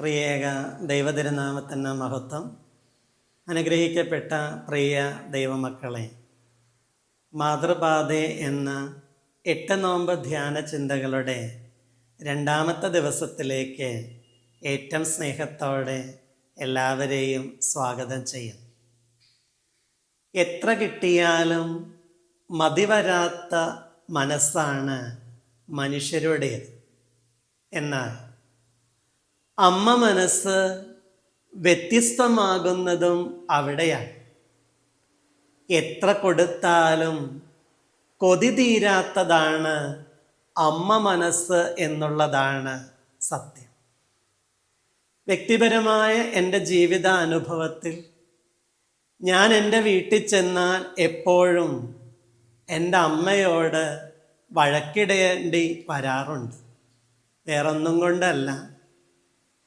ത്രിയേക ദൈവതിരുനാമത്തിന്റെ മഹത്വം. അനുഗ്രഹിക്കപ്പെട്ട പ്രിയ ദൈവമക്കളെ മാതൃപാതേ എന്ന എട്ട് നോമ്പ് ധ്യാന ചിന്തകളുടെ രണ്ടാമത്തെ ദിവസത്തിലേക്ക് ഏറ്റവും സ്നേഹത്തോടെ എല്ലാവരെയും സ്വാഗതം ചെയ്യും. എത്ര കിട്ടിയാലും മതിവരാത്ത മനസ്സാണ് മനുഷ്യരുടേത്. എന്നാൽ അമ്മ മനസ്സ് വ്യത്യസ്തമാകുന്നതും അവിടെയാണ്. എത്ര കൊടുത്താലും കൊതി തീരാത്തതാണ് അമ്മ മനസ്സ് എന്നുള്ളതാണ് സത്യം. വ്യക്തിപരമായ എന്റെ ജീവിത അനുഭവത്തിൽ ഞാൻ എന്റെ വീട്ടിൽ ചെന്നാൽ എപ്പോഴും എന്റെ അമ്മയോട് വഴക്കിടേണ്ടി വരാറുണ്ട്. വേറൊന്നും കൊണ്ടല്ല.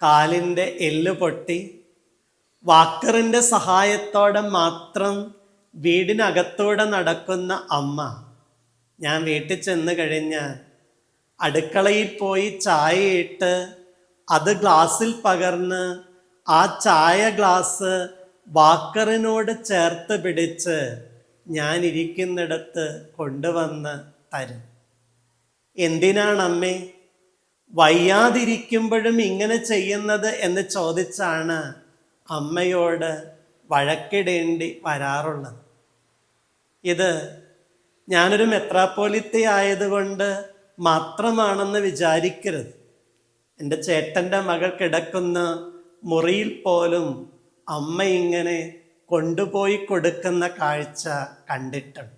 കാലിന്റെ എല്ല് പൊട്ടി. വാക്കറിന്റെ സഹായത്തോടെ മാത്രം വീടിനകത്തൂടെ നടക്കുന്ന അമ്മ ഞാൻ വീട്ടിൽ ചെന്ന് കഴിഞ്ഞാൽ അടുക്കളയിൽ പോയി ചായയിട്ട് അത് ഗ്ലാസ്സിൽ പകർന്ന് ആ ചായ ഗ്ലാസ് വാക്കറിനോട് ചേർത്ത് പിടിച്ച് ഞാൻ ഇരിക്കുന്നിടത്ത് കൊണ്ടുവന്ന് തരും. എന്തിനാണ് അമ്മേ വയ്യാതിരിക്കുമ്പോഴും ഇങ്ങനെ ചെയ്യുന്നത് എന്ന് ചോദിച്ചാണ് അമ്മയോട് വഴക്കിടേണ്ടി വരാറുള്ളത്. ഇത് ഞാനൊരു മെത്രാപ്പോലിത്തി ആയതുകൊണ്ട് മാത്രമാണെന്ന് വിചാരിക്കരുത്. എന്റെ ചേട്ടന്റെ മകൾ കിടക്കുന്ന മുറിയിൽ പോലും അമ്മ ഇങ്ങനെ കൊണ്ടുപോയി കൊടുക്കുന്ന കാഴ്ച കണ്ടിട്ടുണ്ട്.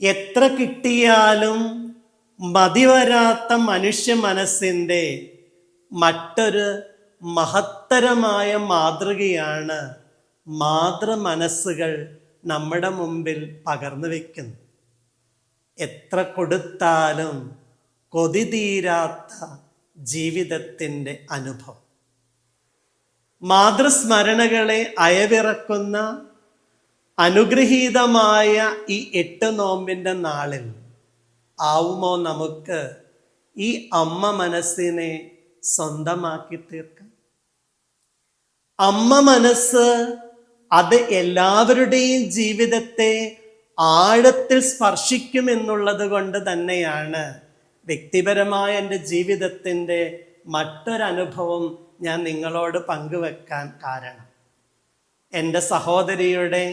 എത്ര കിട്ടിയാലും മതിവരാത്ത മനുഷ്യ മനസ്സിന്റെ മറ്റൊരു മഹത്തരമായ മാതൃകയാണ് മാതൃമനസ്സുകൾ നമ്മുടെ മുമ്പിൽ പകർന്നു വയ്ക്കുന്നു എത്ര കൊടുത്താലും കൊതി തീരാത്ത ജീവിതത്തിന്റെ അനുഭവം. മാതൃസ്മരണകളെ അയവിറക്കുന്ന അനുഗ്രഹീതമായ ഈ എട്ട് നോമ്പിന്റെ നാളിൽ ആവുമോ നമുക്ക് ഈ അമ്മ മനസ്സിനെ സ്വന്തമാക്കി തീർക്കാം അമ്മ മനസ്സ് അത് എല്ലാവരുടെയും ജീവിതത്തെ ആഴത്തിൽ സ്പർശിക്കുമെന്നുള്ളത് കൊണ്ട് തന്നെയാണ് വ്യക്തിപരമായ എന്റെ ജീവിതത്തിന്റെ മറ്റൊരനുഭവം ഞാൻ നിങ്ങളോട് പങ്കുവെക്കാൻ കാരണം. എന്റെ സഹോദരിയുടെ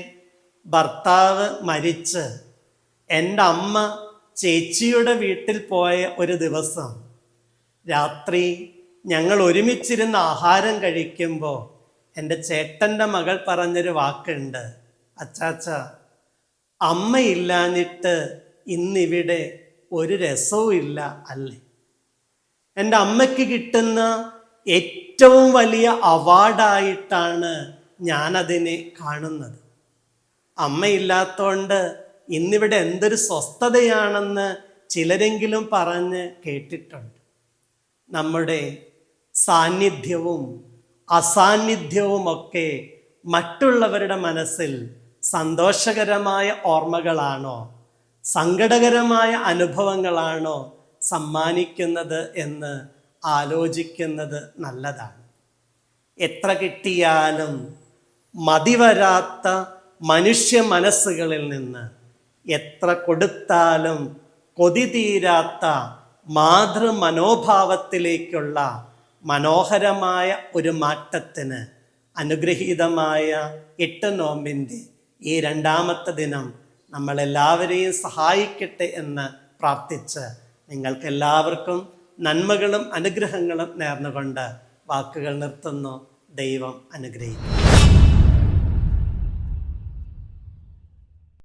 ഭർത്താവ് മരിച്ച് എന്റെ അമ്മ ചേച്ചിയുടെ വീട്ടിൽ പോയ ഒരു ദിവസം രാത്രി ഞങ്ങൾ ഒരുമിച്ചിരുന്ന് ആഹാരം കഴിക്കുമ്പോൾ എന്റെ ചേട്ടന്റെ മകൾ പറഞ്ഞൊരു വാക്കുണ്ട്. അച്ചാച്ച അമ്മയില്ലാഞ്ഞിട്ട് ഇന്നിവിടെ ഒരു രസവും ഇല്ല അല്ലേ? എന്റെ അമ്മയ്ക്ക് കിട്ടുന്ന ഏറ്റവും വലിയ അവാർഡായിട്ടാണ് ഞാനതിനെ കാണുന്നത്. അമ്മയില്ലാത്തോണ്ട് ഇന്നിവിടെ എന്തൊരു സ്വസ്ഥതയാണെന്ന് ചിലരെങ്കിലും പറഞ്ഞ് കേട്ടിട്ടുണ്ട്. നമ്മുടെ സാന്നിധ്യവും അസാന്നിധ്യവുമൊക്കെ മറ്റുള്ളവരുടെ മനസ്സിൽ സന്തോഷകരമായ ഓർമ്മകളാണോ? സങ്കടകരമായ അനുഭവങ്ങളാണോ സമ്മാനിക്കുന്നത് എന്ന് ആലോചിക്കുന്നത് നല്ലതാണ്. എത്ര കിട്ടിയാലും മതിവരാത്ത മനുഷ്യ മനസ്സുകളിൽ നിന്ന് എത്ര കൊടുത്താലും കൊതി തീരാത്ത മാതൃമനോഭാവത്തിലേക്കുള്ള മനോഹരമായ ഒരു മാറ്റത്തിന് അനുഗ്രഹീതമായ എട്ട് നോമ്പിന്റെ ഈ രണ്ടാമത്തെ ദിനം നമ്മളെല്ലാവരെയും സഹായിക്കട്ടെ എന്ന് പ്രാർത്ഥിച്ച് നിങ്ങൾക്കെല്ലാവർക്കും നന്മകളും അനുഗ്രഹങ്ങളും നേർന്നുകൊണ്ട് വാക്കുകൾ നിർത്തുന്നു. ദൈവം അനുഗ്രഹിക്കും